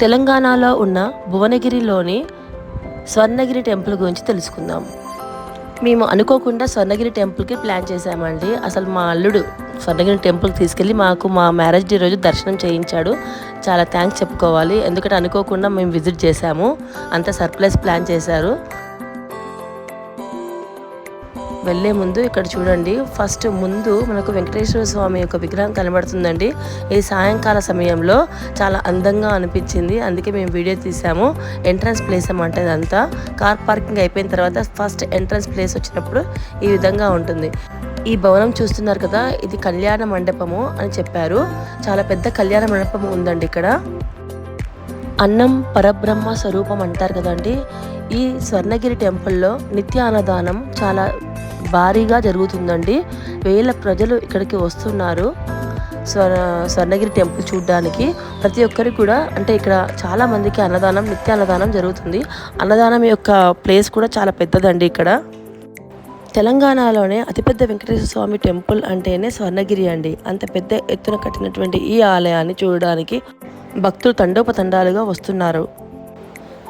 తెలంగాణలో ఉన్న భువనగిరిలోని స్వర్ణగిరి టెంపుల్ గురించి తెలుసుకుందాం. మేము అనుకోకుండా స్వర్ణగిరి టెంపుల్కి ప్లాన్ చేశామండి. అసలు మా అల్లుడు స్వర్ణగిరి టెంపుల్కి తీసుకెళ్ళి మాకు మా మ్యారేజ్ డే రోజు దర్శనం చేయించాడు. చాలా థ్యాంక్స్ చెప్పుకోవాలి. ఎందుకంటే అనుకోకుండా మేము విజిట్ చేశాము. అంత సర్ప్రైజ్ ప్లాన్ చేశారు. వెళ్ళే ముందు ఇక్కడ చూడండి. ఫస్ట్ ముందు మనకు వెంకటేశ్వర స్వామి యొక్క విగ్రహం కనబడుతుందండి. ఈ సాయంకాల సమయంలో చాలా అందంగా అనిపించింది. అందుకే మేము వీడియో తీసాము. ఎంట్రన్స్ ప్లేస్ అన్నమాట ఇదంతా. కార్ పార్కింగ్ అయిపోయిన తర్వాత ఫస్ట్ ఎంట్రన్స్ ప్లేస్ వచ్చినప్పుడు ఈ విధంగా ఉంటుంది. ఈ భవనం చూస్తున్నారు కదా ఇది కళ్యాణ మండపము అని చెప్పారు. చాలా పెద్ద కళ్యాణ మండపం ఉందండి ఇక్కడ. అన్నం పరబ్రహ్మ స్వరూపం అంటారు కదండి. ఈ స్వర్ణగిరి టెంపుల్లో నిత్య అన్నదానం చాలా భారీగా జరుగుతుందండి. వేల ప్రజలు ఇక్కడికి వస్తున్నారు. స్వర్ స్వర్ణగిరి టెంపుల్ చూడడానికి. ప్రతి ఒక్కరికి కూడా అంటే ఇక్కడ చాలా మందికి అన్నదానం నిత్య అన్నదానం జరుగుతుంది. అన్నదానం యొక్క ప్లేస్ కూడా చాలా పెద్దదండి ఇక్కడ. తెలంగాణలోనే అతిపెద్ద వెంకటేశ్వర స్వామి టెంపుల్ అంటేనే స్వర్ణగిరి అండి. అంత పెద్ద ఎత్తున కట్టినటువంటి ఈ ఆలయాన్ని చూడడానికి భక్తులు తండోపతండాలుగా వస్తున్నారు.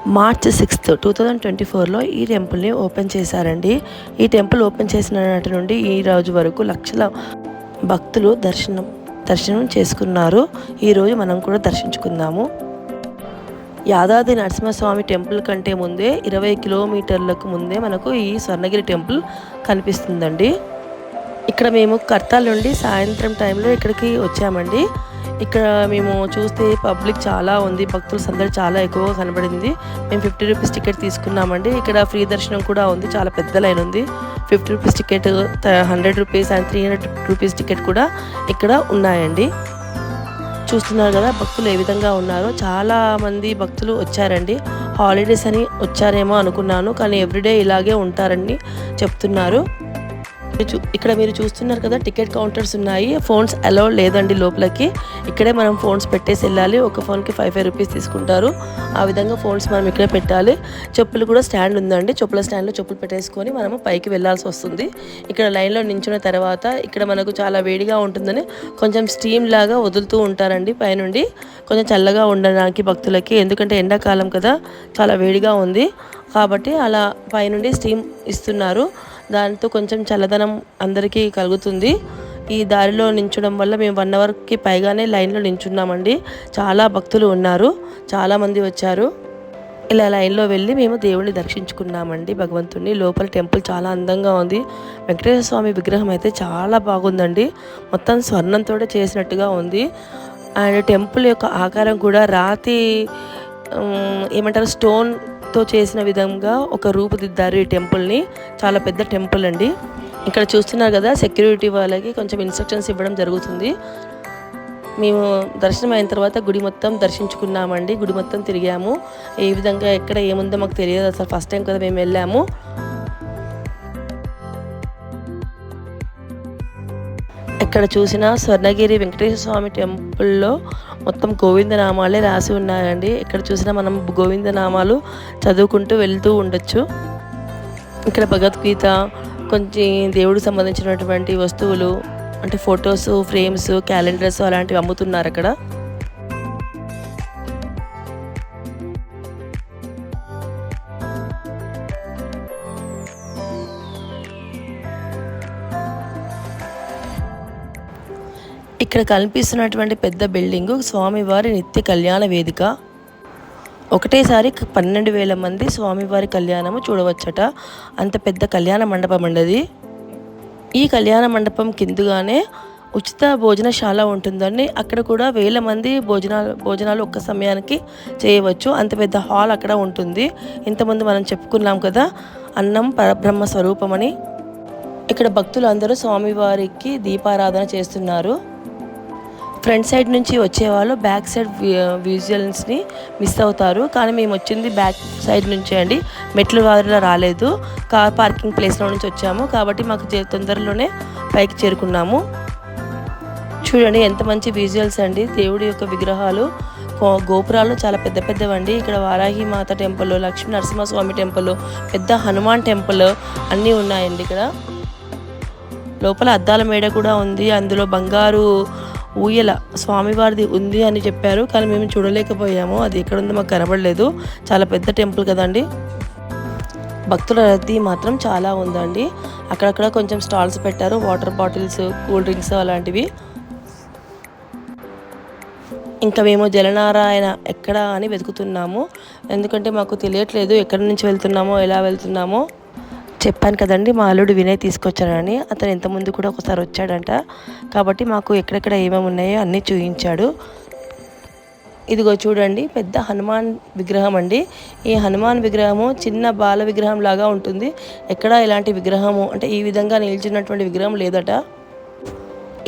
March sixth two thousand twenty ఫోర్లో ఈ టెంపుల్ని ఓపెన్ చేశారండి. ఈ టెంపుల్ ఓపెన్ చేసిన నాటి నుండి ఈ రోజు వరకు లక్షల భక్తులు దర్శనం దర్శనం చేసుకున్నారు. ఈరోజు మనం కూడా దర్శించుకుందాము. యాదాద్రి నరసింహస్వామి టెంపుల్ కంటే ముందే ఇరవై కిలోమీటర్లకు ముందే మనకు ఈ స్వర్ణగిరి టెంపుల్ కనిపిస్తుందండి. ఇక్కడ మేము కర్తాల నుండి సాయంత్రం టైంలో ఇక్కడికి వచ్చామండి. ఇక్కడ మేము చూస్తే పబ్లిక్ చాలా ఉంది భక్తుల సందడి చాలా ఎక్కువగా కనబడింది. మేము ఫిఫ్టీ రూపీస్ టికెట్ తీసుకున్నామండి. ఇక్కడ ఫ్రీ దర్శనం కూడా ఉంది చాలా పెద్ద లైన్ ఉంది. Fifty rupees ticket hundred rupees and three hundred rupees ticket కూడా ఇక్కడ ఉన్నాయండి. చూస్తున్నారు కదా భక్తులు ఏ విధంగా ఉన్నారో. చాలా మంది భక్తులు వచ్చారండి. హాలిడేస్ అని వచ్చారేమో అనుకున్నాను కానీ ఎవ్రీడే ఇలాగే ఉంటారని చెప్తున్నారు. ఇక్కడ మీరు చూస్తున్నారు కదా టికెట్ కౌంటర్స్ ఉన్నాయి. ఫోన్స్ అలౌ లేదండి లోపలికి. ఇక్కడే మనం ఫోన్స్ పెట్టేసి వెళ్ళాలి. ఒక ఫోన్కి ఫైవ్ ఫైవ్ రూపీస్ తీసుకుంటారు. ఆ విధంగా ఫోన్స్ మనం ఇక్కడే పెట్టాలి. చెప్పులు కూడా స్టాండ్ ఉందండి. చెప్పుల స్టాండ్లో చెప్పులు పెట్టేసుకొని మనము పైకి వెళ్ళాల్సి వస్తుంది. ఇక్కడ లైన్లో నించున్న తర్వాత ఇక్కడ మనకు చాలా వేడిగా ఉంటుందని కొంచెం స్టీమ్ లాగా వదులుతూ ఉంటారండి పైనుండి. కొంచెం చల్లగా ఉండడానికి భక్తులకి. ఎందుకంటే ఎండాకాలం కదా చాలా వేడిగా ఉంది. కాబట్టి అలా పైనుండి స్టీమ్ ఇస్తున్నారు. దాంతో కొంచెం చల్లదనం అందరికీ కలుగుతుంది. ఈ దారిలో నించడం వల్ల మేము వన్ అవర్కి పైగానే లైన్లో నించున్నామండి. చాలా భక్తులు ఉన్నారు. చాలామంది వచ్చారు. ఇలా లైన్లో వెళ్ళి మేము దేవుణ్ణి దర్శించుకున్నామండి భగవంతుడిని లోపల టెంపుల్ చాలా అందంగా ఉంది. వెంకటేశ్వర స్వామి విగ్రహం అయితే చాలా బాగుందండి. మొత్తం స్వర్ణంతో చేసినట్టుగా ఉంది. అండ్ టెంపుల్ యొక్క ఆకారం కూడా రాతి ఏమంటారు స్టోన్ తో చేసిన విధంగా ఒక రూపుదిద్దారు ఈ టెంపుల్ని చాలా పెద్ద టెంపుల్ అండి. ఇక్కడ చూస్తున్నారు కదా సెక్యూరిటీ వాళ్ళకి కొంచెం ఇన్స్ట్రక్షన్స్ ఇవ్వడం జరుగుతుంది. మేము దర్శనం అయిన తర్వాత గుడి మొత్తం దర్శించుకున్నామండి. గుడి మొత్తం తిరిగాము. ఏ విధంగా ఎక్కడ ఏముందో మాకు తెలియదు అసలు. ఫస్ట్ టైం కదా మేము వెళ్ళాము. ఎక్కడ చూసినా స్వర్ణగిరి వెంకటేశ్వర స్వామి టెంపుల్లో మొత్తం గోవిందనామాలే రాసి ఉన్నాయండి. ఎక్కడ చూసినా మనం గోవిందనామాలు చదువుకుంటూ వెళ్తూ ఉండొచ్చు. ఇక్కడ భగవద్గీత కొంచెం దేవుడికి సంబంధించినటువంటి వస్తువులు అంటే ఫొటోస్ ఫ్రేమ్స్ క్యాలెండర్స్ అలాంటివి అమ్ముతున్నారు అక్కడ. ఇక్కడ కనిపిస్తున్నటువంటి పెద్ద బిల్డింగు స్వామివారి నిత్య కళ్యాణ వేదిక. ఒకటేసారి పన్నెండు వేల మంది స్వామివారి కళ్యాణము చూడవచ్చట. అంత పెద్ద కళ్యాణ మండపం అండి ఈ కళ్యాణ మండపం కిందుగానే ఉచిత భోజనశాల ఉంటుందండి. అక్కడ కూడా వేల మంది భోజనాలు భోజనాలు ఒక్క సమయానికి చేయవచ్చు. అంత పెద్ద హాల్ అక్కడ ఉంటుంది. ఇంతమంది మనం చెప్పుకున్నాం కదా అన్నం పరబ్రహ్మ స్వరూపమని. ఇక్కడ భక్తులు అందరూ స్వామివారికి దీపారాధన చేస్తున్నారు. ఫ్రంట్ సైడ్ నుంచి వచ్చేవాళ్ళు బ్యాక్ సైడ్ విజువల్స్ని మిస్ అవుతారు. కానీ మేము వచ్చింది బ్యాక్ సైడ్ నుంచి అండి. మెట్ల వారిలో రాలేదు. కార్ పార్కింగ్ ప్లేస్లో నుంచి వచ్చాము. కాబట్టి మాకు తొందరలోనే పైకి చేరుకున్నాము. చూడండి ఎంత మంచి విజువల్స్ అండి. దేవుడి యొక్క విగ్రహాలు గో- గోపురాలు చాలా పెద్ద పెద్దవండి. ఇక్కడ వారాహి మాత టెంపుల్ లక్ష్మీ నరసింహస్వామి టెంపుల్ పెద్ద హనుమాన్ టెంపుల్ అన్నీ ఉన్నాయండి ఇక్కడ. లోపల అద్దాల మేడ కూడా ఉంది. అందులో బంగారు ఊయల స్వామివారిది ఉంది అని చెప్పారు కానీ మేము చూడలేకపోయాము. అది ఎక్కడ ఉందో మాకు కనబడలేదు. చాలా పెద్ద టెంపుల్ కదండి. భక్తుల రద్దీ మాత్రం చాలా ఉందండి. అక్కడక్కడ కొంచెం స్టాల్స్ పెట్టారు వాటర్ బాటిల్స్ కూల్ డ్రింక్స్ అలాంటివి. ఇంకా మేము జలనారాయణ ఎక్కడ అని వెతుకుతున్నాము. ఎందుకంటే మాకు తెలియట్లేదు ఎక్కడి నుంచి వెళ్తున్నామో ఎలా వెళ్తున్నామో. చెప్పాను కదండి మా అల్లుడు వినయ్ తీసుకొచ్చాడని. అతను ఇంతకుముందు కూడా ఒకసారి వచ్చాడంట. కాబట్టి మాకు ఎక్కడెక్కడ ఏమేమి ఉన్నాయో అన్నీ చూపించాడు ఇదిగో చూడండి పెద్ద హనుమాన్ విగ్రహం అండి. ఈ హనుమాన్ విగ్రహము చిన్న బాల విగ్రహం లాగా ఉంటుంది. ఎక్కడ ఇలాంటి విగ్రహము అంటే ఈ విధంగా నిలిచినటువంటి విగ్రహం లేదట.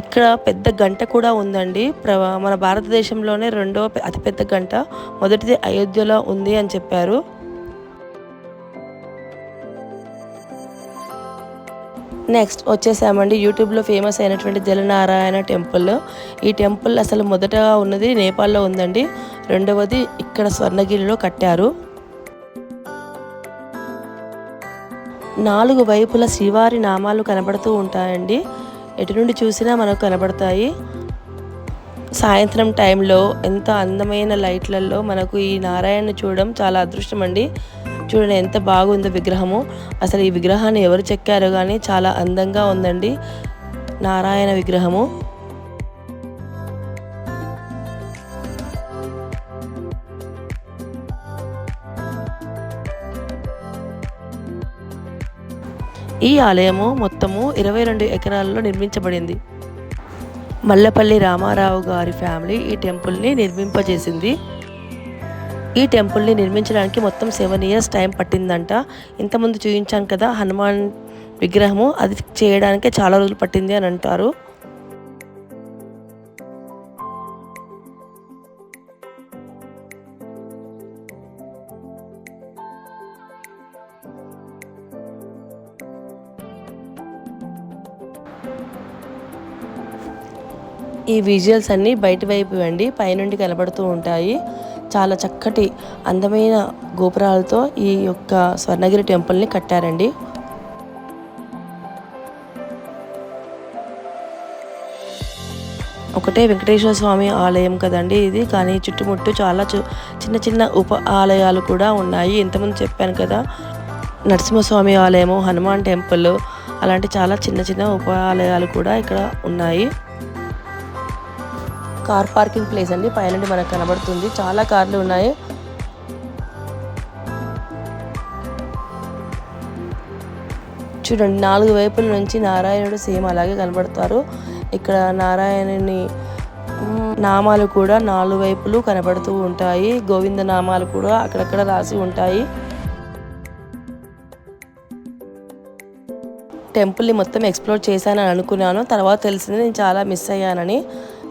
ఇక్కడ పెద్ద గంట కూడా ఉందండి. ప్ర మన భారతదేశంలోనే రెండవ అతిపెద్ద గంట. మొదటిది అయోధ్యలో ఉంది అని చెప్పారు. నెక్స్ట్ వచ్చేసామండి. యూట్యూబ్లో ఫేమస్ అయినటువంటి జలనారాయణ టెంపుల్. ఈ టెంపుల్ అసలు మొదటగా ఉన్నది నేపాల్లో ఉందండి. రెండవది ఇక్కడ స్వర్ణగిరిలో కట్టారు. నాలుగు వైపుల శ్రీవారి నామాలు కనబడుతూ ఉంటాయండి. ఎటు నుండి చూసినా మనకు కనబడతాయి. సాయంత్రం టైంలో ఎంత అందమైన లైట్లలో మనకు ఈ నారాయణ చూడడం చాలా అదృష్టం అండి చూడండి ఎంత బాగుందో విగ్రహము. అసలు ఈ విగ్రహాన్ని ఎవరు చెక్కారో కానీ చాలా అందంగా ఉందండి. నారాయణ విగ్రహము. ఈ ఆలయము మొత్తము ఇరవై రెండు ఎకరాలలో నిర్మించబడింది. మల్లపల్లి రామారావు గారి ఫ్యామిలీ ఈ టెంపుల్ని నిర్మింపజేసింది. ఈ టెంపుల్ని నిర్మించడానికి మొత్తం సెవెన్ ఇయర్స్ టైం పట్టిందంట. ఇంతకుముందు చూపించాను కదా హనుమాన్ విగ్రహము అది చేయడానికే చాలా రోజులు పట్టింది అని అంటారు. ఈ విజువల్స్ అన్నీ బయట వైపు అండి పైనుండి కనబడుతూ ఉంటాయి. చాలా చక్కటి అందమైన గోపురాలతో ఈ యొక్క స్వర్ణగిరి టెంపుల్ని కట్టారండి. ఒకటే వెంకటేశ్వర స్వామి ఆలయం కదండి ఇది. కానీ చుట్టుముట్టు చాలా చిన్న చిన్న ఉప ఆలయాలు కూడా ఉన్నాయి. ఇంతకుముందు చెప్పాను కదా నరసింహస్వామి ఆలయము హనుమాన్ టెంపుల్ అలాంటి చాలా చిన్న చిన్న ఉప ఆలయాలు కూడా ఇక్కడ ఉన్నాయి. కార్ పార్కింగ్ ప్లేస్ అండి. పైన మనకు కనబడుతుంది. చాలా కార్లు ఉన్నాయి. చూడండి నాలుగు వైపుల నుంచి నారాయణుడు సేమ్ అలాగే కనబడతారు. ఇక్కడ నారాయణుని నామాలు కూడా నాలుగు వైపులు కనబడుతూ ఉంటాయి. గోవింద నామాలు కూడా అక్కడక్కడ రాసి ఉంటాయి. టెంపుల్ని మొత్తం ఎక్స్ప్లోర్ చేశానని అనుకున్నాను. తర్వాత తెలిసింది నేను చాలా మిస్ అయ్యానని.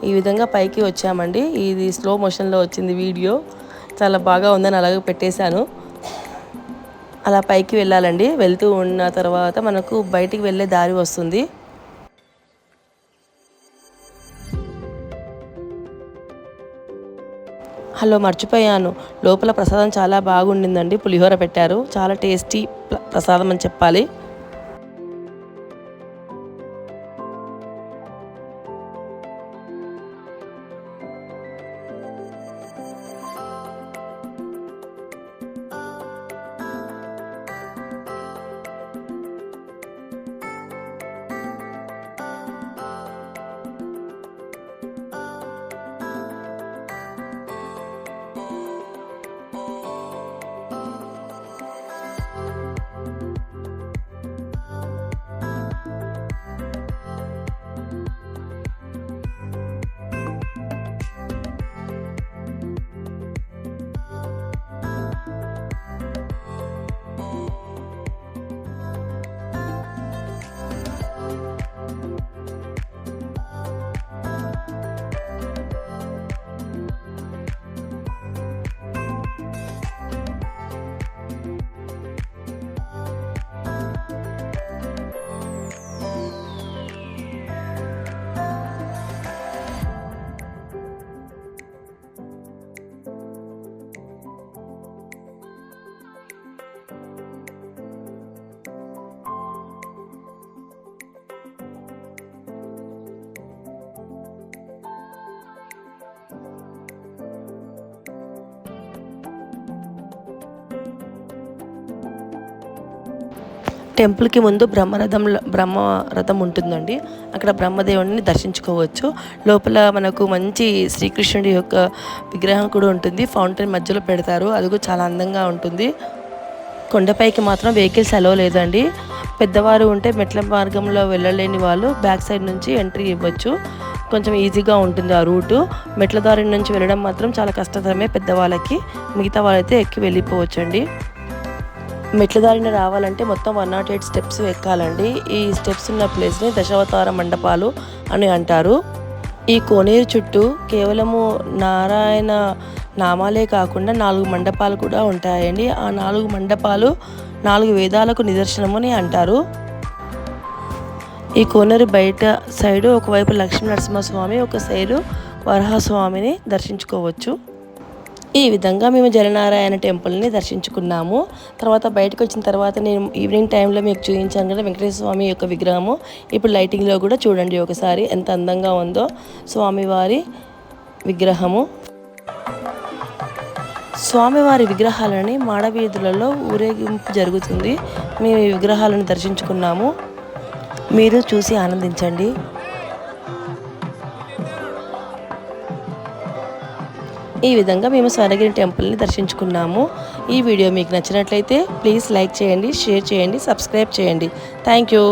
ఈ విధంగా పైకి వచ్చామండి. ఇది స్లో మోషన్లో వచ్చింది వీడియో. చాలా బాగా ఉందని అలాగే పెట్టేశాను. అలా పైకి వెళ్ళాలండి. వెళ్తూ ఉన్న తర్వాత మనకు బయటికి వెళ్ళే దారి వస్తుంది. హలో మర్చిపోయాను. లోపల ప్రసాదం చాలా బాగుండిందండి. పులిహోర పెట్టారు. చాలా టేస్టీ ప్రసాదం అని చెప్పాలి. టెంపుల్కి ముందు బ్రహ్మరథం బ్రహ్మరథం ఉంటుందండి. అక్కడ బ్రహ్మదేవుడిని దర్శించుకోవచ్చు. లోపల మనకు మంచి శ్రీకృష్ణుడి యొక్క విగ్రహం కూడా ఉంటుంది. ఫౌంటైన్ మధ్యలో పెడతారు. అది కూడా చాలా అందంగా ఉంటుంది. కొండపైకి మాత్రం వెహికల్స్ అలో లేదండి. పెద్దవారు ఉంటే మెట్ల మార్గంలో వెళ్ళలేని వాళ్ళు బ్యాక్ సైడ్ నుంచి ఎంట్రీ ఇవ్వచ్చు. కొంచెం ఈజీగా ఉంటుంది ఆ రూటు. మెట్ల దారి నుంచి వెళ్ళడం మాత్రం చాలా కష్టతరమే పెద్దవాళ్ళకి. మిగతా వాళ్ళైతే ఎక్కి వెళ్ళిపోవచ్చండి. మెట్ల దారిన రావాలంటే మొత్తం వన్ నాట్ ఎయిట్ స్టెప్స్ ఎక్కాలండి. ఈ స్టెప్స్ ఉన్న ప్లేస్ని దశావతార మండపాలు అని అంటారు. ఈ కోనేరు చుట్టూ కేవలము నారాయణ నామాలే కాకుండా నాలుగు మండపాలు కూడా ఉంటాయండి. ఆ నాలుగు మండపాలు నాలుగు వేదాలకు నిదర్శనమని అంటారు. ఈ కోనేరు బయట సైడు ఒకవైపు లక్ష్మీ నరసింహస్వామి ఒక సైడు వరహస్వామిని దర్శించుకోవచ్చు. ఈ విధంగా మేము జలనారాయణ టెంపుల్ని దర్శించుకున్నాము. తర్వాత బయటకు వచ్చిన తర్వాత నేను ఈవినింగ్ టైంలో మీకు చూపించాను కదా వెంకటేశ్వర స్వామి యొక్క విగ్రహము. ఇప్పుడు లైటింగ్లో కూడా చూడండి ఒకసారి ఎంత అందంగా ఉందో స్వామివారి విగ్రహము. స్వామివారి విగ్రహాలని మాడవీధులలో ఊరేగింపు జరుగుతుంది. మేము ఈ విగ్రహాలను దర్శించుకున్నాము. మీరు చూసి ఆనందించండి. ఈ విధంగా మేము స్వర్ణగిరి టెంపుల్ని దర్శించుకున్నాము. ఈ వీడియో మీకు నచ్చినట్లయితే ప్లీజ్ లైక్ చేయండి షేర్ చేయండి సబ్స్క్రైబ్ చేయండి. Thank you.